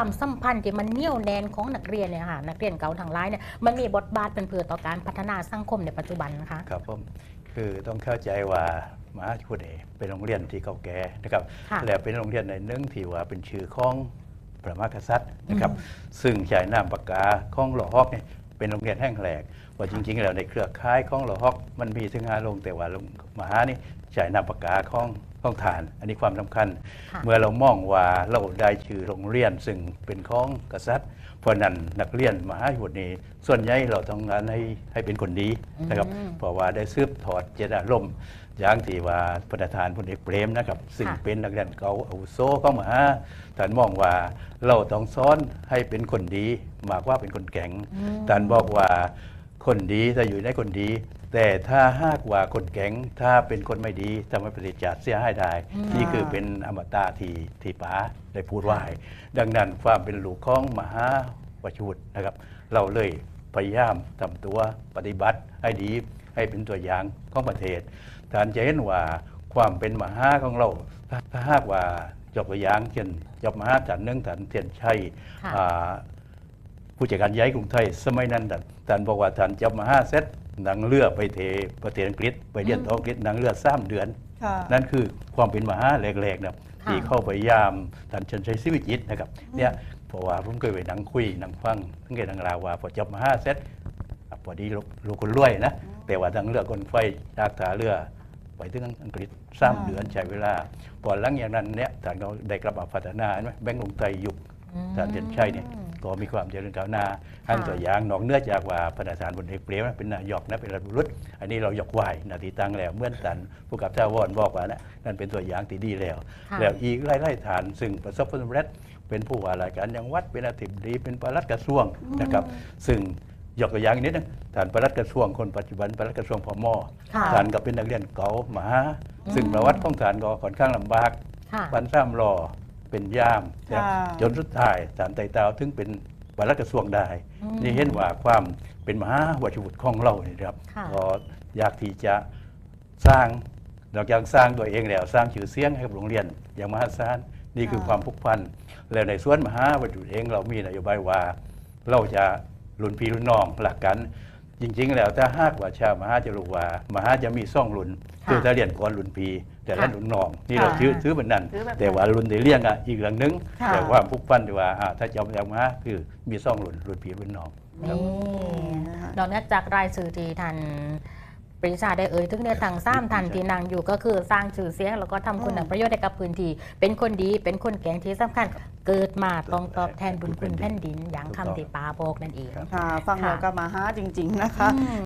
ความสัมพันธ์ที่มันเหนี่ยวแน่นของนักเรียนเนี่ยค่ะนักเรียนเก่าทางร้ายเนี่ยมันมีบทบาทเป็นเพื่อต่อการพัฒนาสังคมในปัจจุบันนะคะครับผมคือต้องเข้าใจว่ามหาวิทยาลัยเป็นโรงเรียนที่เก่าแก่นะครับค่ะและเป็นโรงเรียนในหนึ่งที่ว่าเป็นชื่อของพระมหากษัตริย์นะครับ ซึ่งใช้นามปากกาของหล่อฮอกเนี่ยเป็นโรงเรียนแห่งแรก ว่าจริงๆแล้วในเครือข่ายของหล่อฮอกมันมีถึงห้าโรงแต่ว่าโรงมหานี่ใช้นามปากกาของของฐาน อันนี้ความสำคัญค่ะเมื่อเรามองว่าเราได้ชื่อโรงเรียน ซึ่งเป็นของกษัตริย์ เพราะนั้นนักเรียนมหาวิทยาลัยนี้ส่วนใหญ่เราต้องการให้ให้เป็นคนดีนะครับอืมเพราะว่าได้ซืบถอดเจตนารมณ์อย่างที่ว่าประธานพลเอกเปรมนะครับ ซึ่งค่ะเป็นนักเรียนเก่าอาวุโสของมหาท่านมองว่าเราต้องสอนให้เป็นคนดี มากกว่าเป็นคนแข็งอืมท่านบอกว่า คนดีถ้าอยู่ในคนดี แต่ถ้าหากว่าคนแข็งถ้าเป็นคนไม่ดีทำให้ประเทศชาติเสียหายได้อืมนี่คือเป็นอมตะที่ที่ป๋าได้พูดไว้ดังนั้นความเป็นลูกของมหาวชวุฒินะครับ เราเลยพยายามทำตัวปฏิบัติให้ดีให้เป็นตัวอย่างของประเทศท่านจะเห็นว่าความเป็นมหาของเรา ถ้าถ้าหากว่ายกตัวอย่างเช่นยกมหาจันเนื่องท่านเทียนชัยค่ะอ่า ผู้จัดการย้ายกรุงไทย สมัยนั้นท่านท่านบอกว่าท่านจับมหาเซตหนังเรือไปเทประเทศอังกฤษ ไปเรียนต่ออังกฤษหนังเรือสามเดือนค่ะนั่นคือความเป็นมหาแรกๆนะครับค่ะที่เข้าไปยามท่านเชนชัยศิวิจิตรนะครับเนี่ยเพราะว่าผมเคยไปนั่งคุยนั่งฟังทั้งเกตนั่งราวว่าพอจบมหาเสร็จอะพอดีลูกลูกคนรวยนะแต่ว่าทางเรือคนไฟจากท่าเรือไปถึงอังกฤษสามอ่าเดือนใช้เวลาพอหลังอย่างนั้นเนี่ยท่านก็ได้กลับมาพัฒนาเห็นไหมแบงก์ลงไทยยุคท่านเด่นชัยเนี่ย ก็มีความเจริญก้าวหน้าทั้งตัวอย่างนอกเหนื้อจากว่าพระราชทานบนเอกเปรมนะเป็นนายกนะเป็นรัฐบุรุษอันนี้เรายกไหวนาทีตั้งแล้วเมื่อตันผู้กับเจ้าวอนบอกว่านะนั่นเป็นตัวอย่างที่ดีแล้วค่ะแล้วอีกไล่ไล่ฐานซึ่งประสบความสำเร็จเป็นผู้ว่าราชการจังหวัดเป็นอธิบดีเป็นปลัดกระทรวงนะครับ ซึ่งยกตัวอย่างอีกนิดนึงท่านปลัดกระทรวงคนปัจจุบันปลัดกระทรวงพมค่ะท่านก็เป็นนักเรียนเก่ามหาซึ่งประวัติของท่านก็ค่อนข้างลำบากค่ะปันซ้ำรอ เป็นย่ามนะค่ะจนสุดท้ายสารไต่เตาถึงเป็นปลัดกระทรวงได้อืมนี่เห็นว่าความเป็นมหาวชวุฒิของเราเนี่ยนะครับค่ะก็อยากที่จะสร้างนอกจากสร้างตัวเองแล้วสร้างชื่อเสียงให้กับโรงเรียน อย่างมหาศาลนี่คือค่ะความผูกพันแล้วในส่วนมหาวชวุฒิเองเรามีนโยบายว่า เราจะรุ่นพี่รุ่นน้องหลักกัน จริงๆ แล้วถ้าหากว่าชาวมหาจะรู้ว่ามหาจะมีซ่องรุ่นค่ะคือถ้าเรียนก่อนรุ่นพีแต่ละค่ะรุ่นน้องนี่ค่ะเราถือถือเป็นนั้นถือแบบนั้น แต่ว่ารุ่นที่เลี้ยงอะอีกเรื่องหนึงค่ะแต่ว่าผูกพันที่ว่าอ่าถ้าจำจำมาคือมีซ่องรุ่นรุ่นพี่รุ่นน้องนี่นะคะนอกเหนือจากรายสื่อที่ท่าน ปรีชาได้เอ่ยถึงในทางซ้ำทันที่นางอยู่ก็คือสร้างชื่อเสียง แล้วก็ทำคุณอืมประโยชน์ให้กับพื้นที่ เป็นคนดีเป็นคนแก่งที่สำคัญเกิดมาต้องตอบแทนบุญคุณแผ่นดินอย่างคำที่ปาบอกนั่นเองครับค่ะฟังค่ะแล้วก็มาหาจริง ๆ นะคะอืม